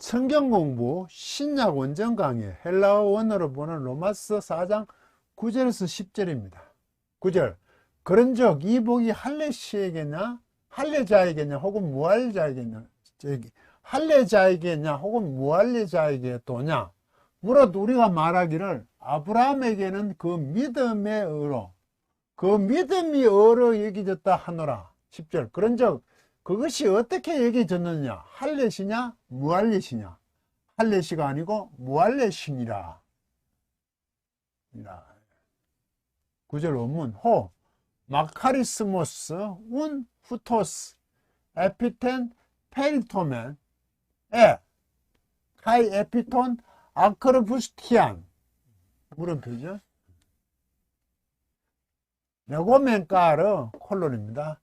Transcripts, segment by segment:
성경 공부 신약 원전 강의 헬라어 원어로 보는 로마서 4장 9절에서 10절입니다. 9절. 그런즉 이 복이 할례시에게냐 할례자에게냐 혹은 무할자에게냐 저기 할례자에게냐 혹은 무할례자에게 도냐? 물어도 우리가 말하기를 아브라함에게는 그 믿음의 의로 그 믿음이 의로 여기졌다 하노라. 10절. 그런즉 그것이 어떻게 얘기졌느냐? 할례시냐? 무할례시냐? 할례시가 아니고 무할례시니라. 구절 원문 호 마카리스모스 운 후토스 에피텐 페리토멘 에 카이 에피톤 아크르부스티안 물음표죠. 레고멘까르 콜론입니다.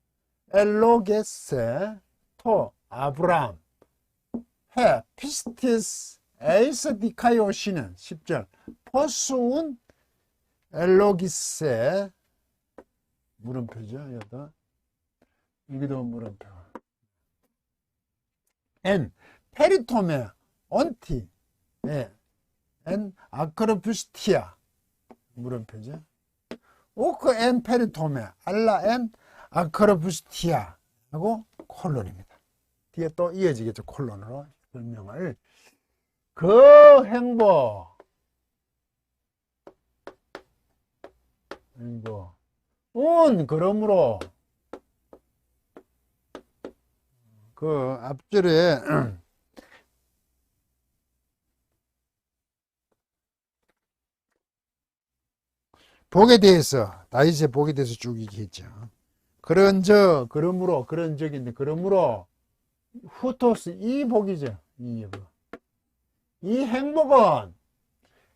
엘로게세 토 아브람 해 피스티스 에이스 디카요시는 10절. 포스운 엘로기세 물음표죠 여기다 여기도 물음표. 엔 페리토메 온티. 예. 엔 아크로푸스티아. 물음표죠. 오크 엔 페리토메. 알라 엔 아크로부스티아 하고 콜론입니다. 뒤에 또 이어지겠죠. 콜론으로 설명을. 그 행복. 행복. 운, 그러므로. 그 앞줄에 복에 대해서 다윗의 복에 대해서 쭉 얘기했죠. 그런 저 그러므로 그런 적인데 그러므로 후토스 이 복이죠. 이 복. 이 행복은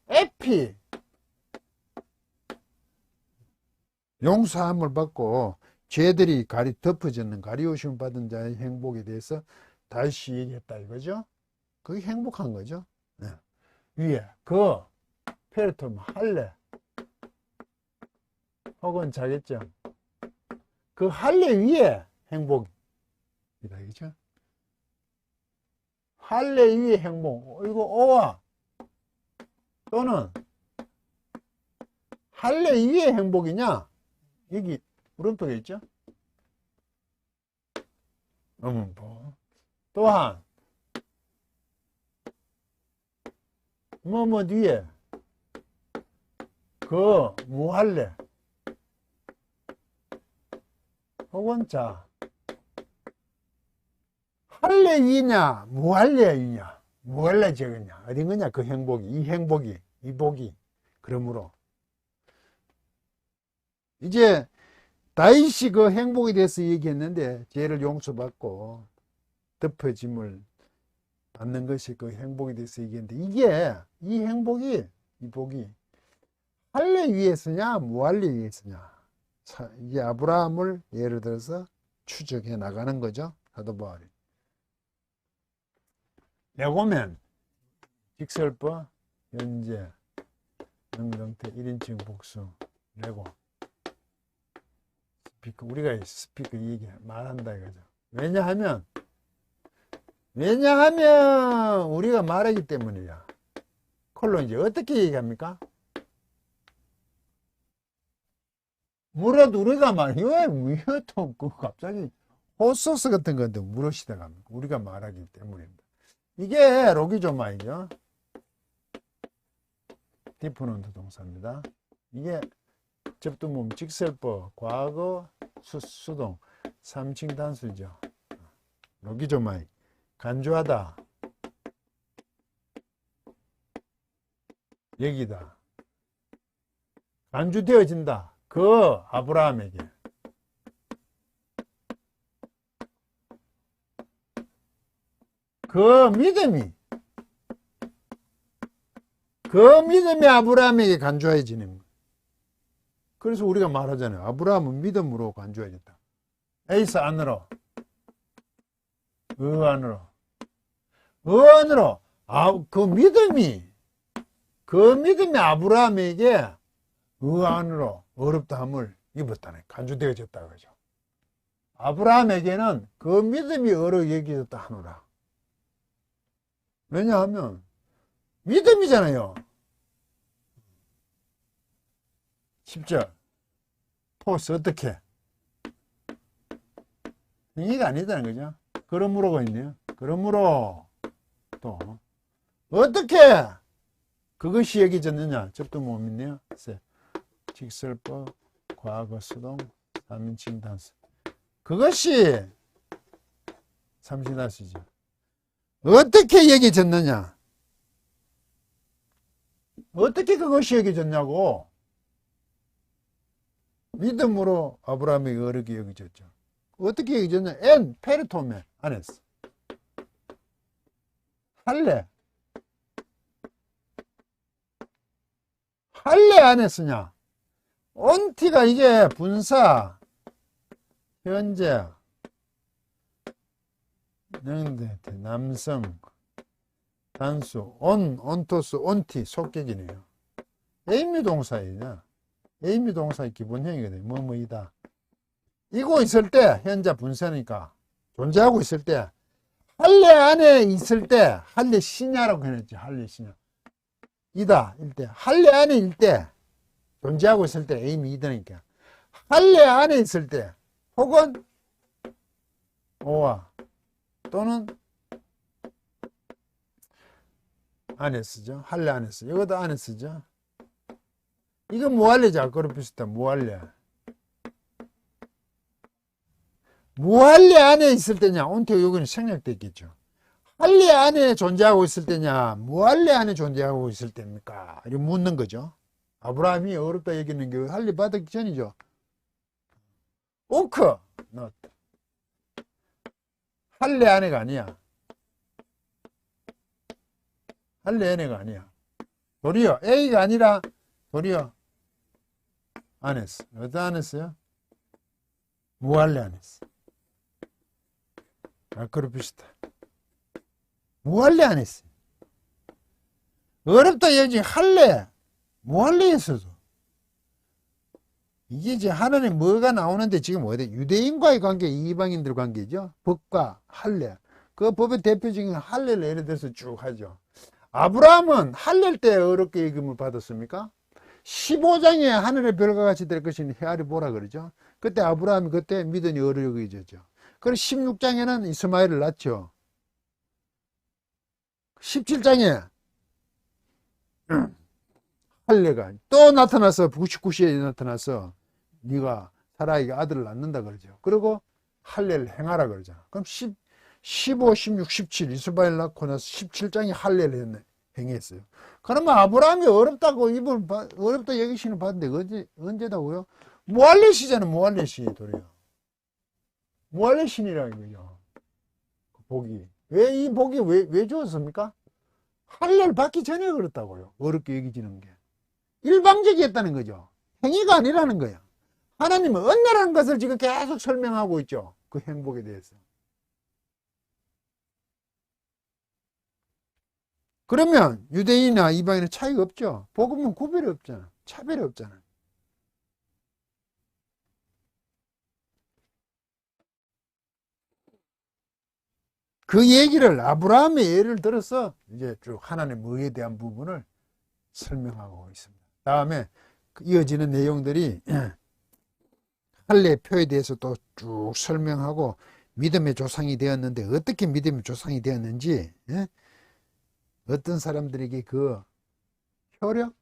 에피 용서함을 받고 죄들이 가리 덮어졌는 가리우심 받은 자의 행복에 대해서 다시 얘기했다 이거죠. 그게 행복한 거죠. 네. 위에 그 페르톰 할례 혹은 자겠죠. 그 할례 위에 행복이다. 그죠? 할례 위에 행복. 이거 오와 또는 할례 위에 행복이냐? 여기 물음표가 있죠? 음보. 또한 뭐뭐 뒤에 그 무할례 혹은 자. 할례이냐? 무할례이냐? 무할례적이냐? 어딘 거냐? 그 행복이 이 행복이 이 복이. 그러므로 이제 다윗이 그 행복에 대해서 얘기했는데 죄를 용서받고 덮어짐을 받는 것이 그 행복에 대해서 얘기했는데 이게 이 행복이 이 복이 할례 위에서냐? 무할례 위에서냐 이 아브라함을 예를 들어서 추적해 나가는 거죠. 사도 바울이. 레고면 직설법 현재 명정태 1인칭 복수 레고 스피커 우리가 스피커 얘기 말한다 이거죠. 왜냐하면 왜냐하면 우리가 말하기 때문이야. 콜로 이제 어떻게 얘기합니까? 물어도 우리가 말이야. 왜, 또, 그 갑자기 호소스 같은 건데 물으시다가 우리가 말하기 때문입니다. 이게 로기조마이죠. 디프넌트 동사입니다. 이게 접두몸 직설법, 과거, 수, 수동, 삼칭 단수죠. 로기조마이. 간주하다. 얘기다. 간주되어진다. 그 아브라함에게 그 믿음이 그 믿음이 아브라함에게 간주해지는 거예요. 그래서 우리가 말하잖아요. 아브라함은 믿음으로 간주해졌다. 에이스 안으로 의 안으로 의 안으로 아, 그 믿음이 그 믿음이 아브라함에게 의 안으로 어렵다함을 입었다네. 간주되어졌다 그죠. 아브라함에게는 그 믿음이 어려 얘기졌다 하노라. 왜냐하면 믿음이잖아요. 10절 포스 어떻게? 행위가 아니다는 거죠. 그러므로가 있네요. 그러므로 또 어떻게 그것이 여기졌느냐? 접도 못 믿네요. 세. 직설법, 과거 수동, 삼인칭 단수. 그것이 삼신다시죠. 어떻게 여기졌느냐? 어떻게 그것이 여기졌냐고? 믿음으로 아브라함이 어렵게 여기졌죠. 어떻게 여기졌냐? 엔, 페르토메 안에서. 할례. 할례 안에 쓰냐? 온티가 이게 분사, 현재, 남성, 단수, 온, 온토스, 온티, 속격이네요. 에이미 동사이냐? 에이미 동사의 기본형이거든요. 뭐뭐이다. 이거 있을 때, 현재 분사니까, 존재하고 있을 때, 할례 안에 있을 때, 할례 신야라고 해놨지, 할례 신야. 이다, 일 때. 할례 안에 일 때, 존재하고 있을 때 에임이 이다니까. 할례 안에 있을 때, 혹은 오와 또는 안에 쓰죠. 할례 안에 쓰죠. 이것도 안에 쓰죠. 이거 무할례죠. 아까로 비슷한 무할례. 무할례 안에 있을 때냐? 온태 여기는 생략됐겠죠. 할례 안에 존재하고 있을 때냐? 무할례 안에 존재하고 있을 때입니까? 이렇게 묻는 거죠. 아브라함이 어렵다 얘기는 게 할례 받기 전이죠. 오크 not. 할례 안에가 아니야. 할례 안에가 아니야. 도리어 A가 아니라 도리어 안 했어. 어디 안 했어요? 무할례 안 했어. 아까로 비슷해. 무할례 안 했어. 어렵다 얘기 할례. 무할례에서도. 이게 이제 하나님 뭐가 나오는데 지금 어디 유대인과의 관계, 이방인들 관계죠. 법과 할례. 그 법의 대표적인 할례를 예를 들어서 쭉 하죠. 아브라함은 할례 때 어렵게 예금을 받았습니까? 15장에 하늘의 별과 같이 될 것이니 헤아리 보라 그러죠. 그때 아브라함이 그때 믿으니 어렵게 졌죠. 그리고 16장에는 이스마엘을 낳죠. 17장에 할례가 또 나타나서 99시에 나타나서 네가 사라에게 아들을 낳는다 그러죠. 그리고 할례를 행하라 그러잖아. 그럼 10, 15, 16, 17 이스마엘 낳고 나서 17장에 할례를 했네, 행했어요. 그러면 아브라함이 어렵다고 입을 바- 어렵다 여기시는 봤는데 언제 언제다고요? 무할레시잖아 무할레시 도리요. 무할레신이라 이거죠. 그 복이 왜 이 복이 왜 왜 주었습니까? 할례를 받기 전에 그렇다고요. 어렵게 여기지는 게 일방적이었다는 거죠. 행위가 아니라는 거예요. 하나님은 은혜라는 것을 지금 계속 설명하고 있죠. 그 행복에 대해서. 그러면 유대인이나 이방인은 차이가 없죠. 복음은 구별이 없잖아. 차별이 없잖아. 그 얘기를 아브라함의 예를 들어서 이제 쭉 하나님의 의에 대한 부분을 설명하고 있습니다. 다음에 그 이어지는 내용들이 할례 표에 대해서 또 쭉 설명하고 믿음의 조상이 되었는데 어떻게 믿음의 조상이 되었는지 예? 어떤 사람들에게 그 효력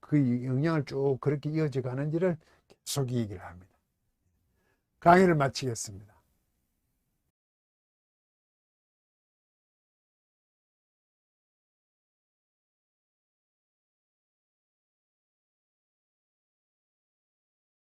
그 영향을 쭉 그렇게 이어져 가는지를 계속 얘기를 합니다. 강의를 마치겠습니다.